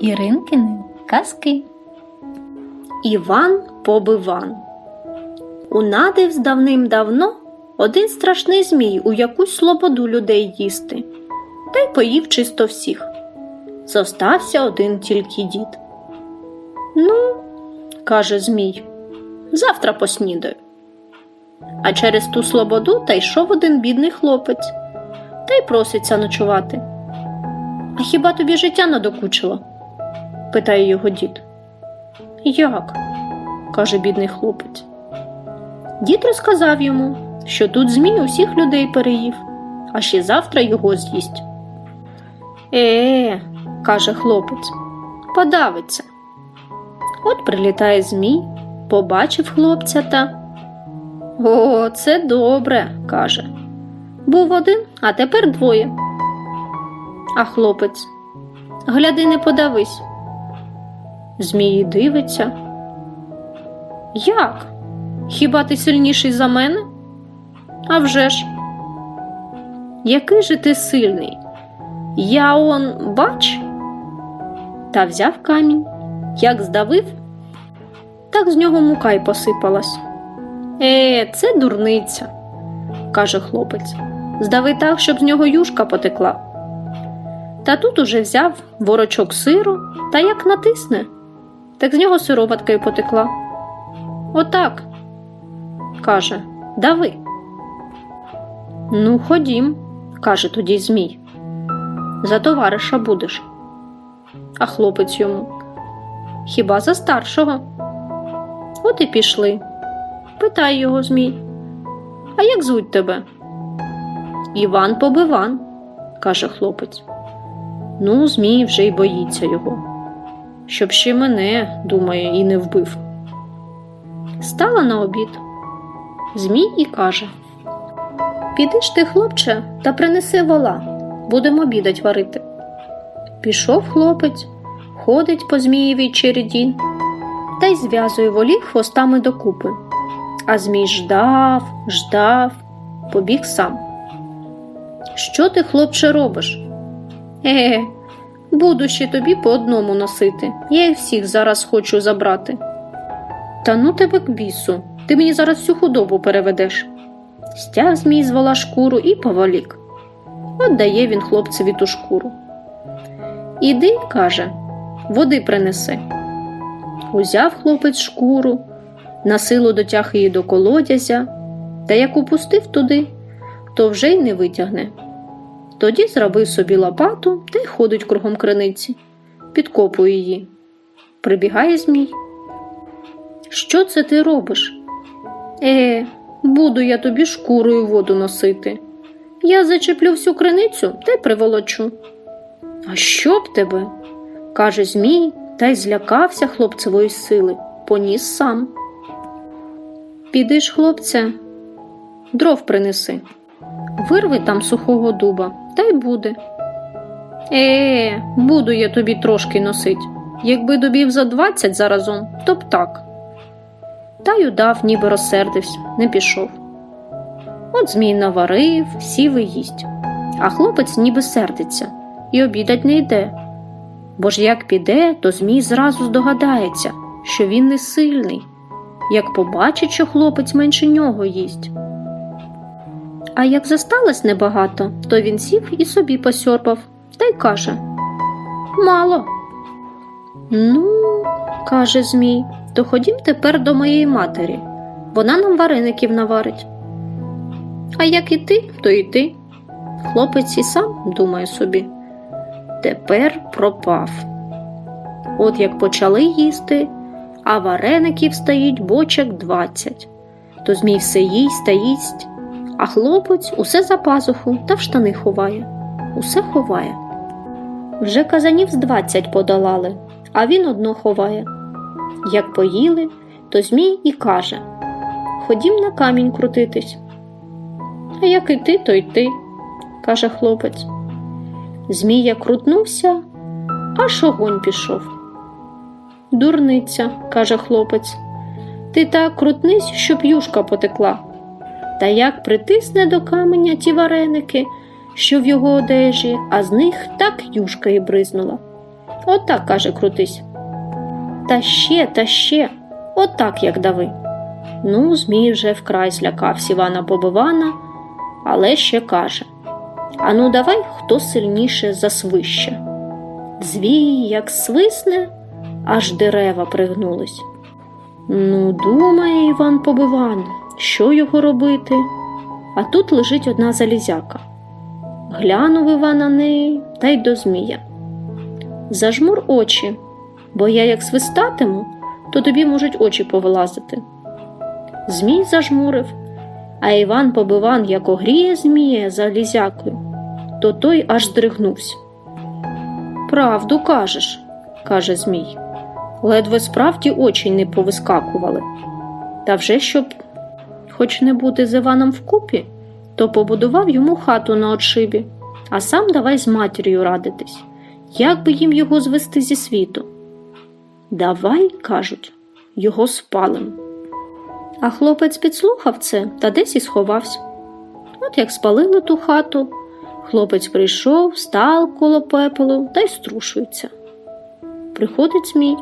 Іринкини казки. Іван Побиван. Унадив давним-давно один страшний змій у якусь слободу людей їсти, та й поїв чисто всіх. Зостався один тільки дід. Ну, каже Змій, завтра поснідаю. А через ту слободу та йшов один бідний хлопець, та й проситься ночувати. А хіба тобі життя надокучило? Питає його дід. Як? каже бідний хлопець. Дід розказав йому, що тут змій усіх людей переїв, а ще завтра його з'їсть. Е, каже хлопець, подавиться. От прилітає змій, побачив хлопця та. О, це добре, каже. Був один, а тепер двоє. А хлопець, гляди, не подавись. Змії дивиться. Як? Хіба ти сильніший за мене? А вже ж. Який же ти сильний? Я он бач? Та взяв камінь, як здавив, так з нього мука й посипалась. Е, це дурниця, каже хлопець. Здави так, щоб з нього юшка потекла. Та тут уже взяв ворочок сиру та як натисне, так з нього сироватка й потекла. Отак, каже, дави. Ну, ходім, каже тоді Змій. За товариша будеш. А хлопець йому. Хіба за старшого? От і пішли. Питай його Змій. А як звуть тебе? Іван Побиван, каже хлопець. Ну, Змій вже й боїться його. Щоб ще мене, думає, і не вбив. Стала на обід. Змій і каже: Піди ж ти, хлопче, та принеси вола, будемо обідать варити. Пішов хлопець, ходить по змієвій череді та й зв'язує волі хвостами докупи. А Змій ждав, ждав, побіг сам. Що ти, хлопче, робиш? Е, буду ще тобі по одному носити. Я їх всіх зараз хочу забрати. Та ну тебе к бісу, ти мені зараз всю худобу переведеш. Стяг змій з вола шкуру і поволік. От дає він хлопцеві ту шкуру. Іди, каже, води принеси. Узяв хлопець шкуру, на силу дотяг її до колодязя, та як упустив туди, то вже й не витягне. Тоді зробив собі лопату та й ходить кругом криниці, підкопує її. Прибігає змій. Що це ти робиш? Е, буду я тобі шкурою воду носити. Я зачеплю всю криницю та й приволочу. А що б тебе? каже Змій, та й злякався хлопцевої сили, поніс сам. Піди хлопця, дров принеси. Вирви там сухого дуба, та й буде. Е, буду я тобі трошки носить. Якби дубів за двадцять заразом, то б так. Та й удав, ніби розсердився, не пішов. От Змій наварив, сів і їсть, а хлопець ніби сердиться і обідать не йде. Бо ж як піде, то Змій зразу здогадається, що він не сильний, як побачить, що хлопець менше нього їсть. А як зосталось небагато, то він сів і собі посьорпав та й каже Мало. Ну, каже Змій, то ходім тепер до моєї матері. Вона нам вареників наварить. А як і ти, то і ти. Хлопець і сам думає собі. Тепер пропав. От як почали їсти, а вареників стоїть бочок двадцять. То Змій все їсть та їсть, а хлопець усе за пазуху та в штани ховає. Усе ховає. Вже казанів з двадцять подолали, а він одно ховає. Як поїли, то Змій і каже Ходім на камінь крутитись. А як і ти, то й ти, каже хлопець. Змія крутнувся, аж огонь пішов. Дурниця, каже хлопець, ти так крутнись, щоб юшка потекла. Та як притисне до каменя ті вареники, що в його одежі, а з них так юшка і бризнула. Отак, каже, крутись. Та ще, та ще, отак, як дави. Ну, Змій вже вкрай злякався Івана Побивана, але ще каже: Ану, давай, хто сильніше засвище. Звій, як свисне, аж дерева пригнулись. Ну, думає Іван Побиван, що його робити? А тут лежить одна залізяка. Глянув Іван на неї та й до Змія. Зажмур очі, бо я як свистатиму, то тобі можуть очі повилазити. Змій зажмурив, а Іван Побиван, як огріє Змія залізякою, то той аж здригнувся. Правду кажеш, каже Змій. Ледве справді очі не повискакували. Та вже щоб хоч не бути з Іваном вкупі, то побудував йому хату на отшибі, а сам давай з матір'ю радитись, як би їм його звести зі світу. Давай, кажуть, його спалим. А хлопець підслухав це та десь і сховався. От як спалили ту хату, хлопець прийшов, став коло пепелу та й струшується. Приходить Змій.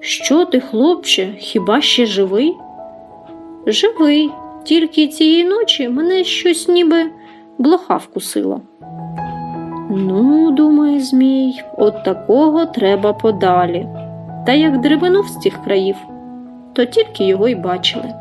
Що ти, хлопче, хіба ще живий? Живий, тільки цієї ночі мене щось ніби блоха вкусило. Ну, думає Змій, от такого треба подалі. Та як дрибанув з цих країв, то тільки його й бачили.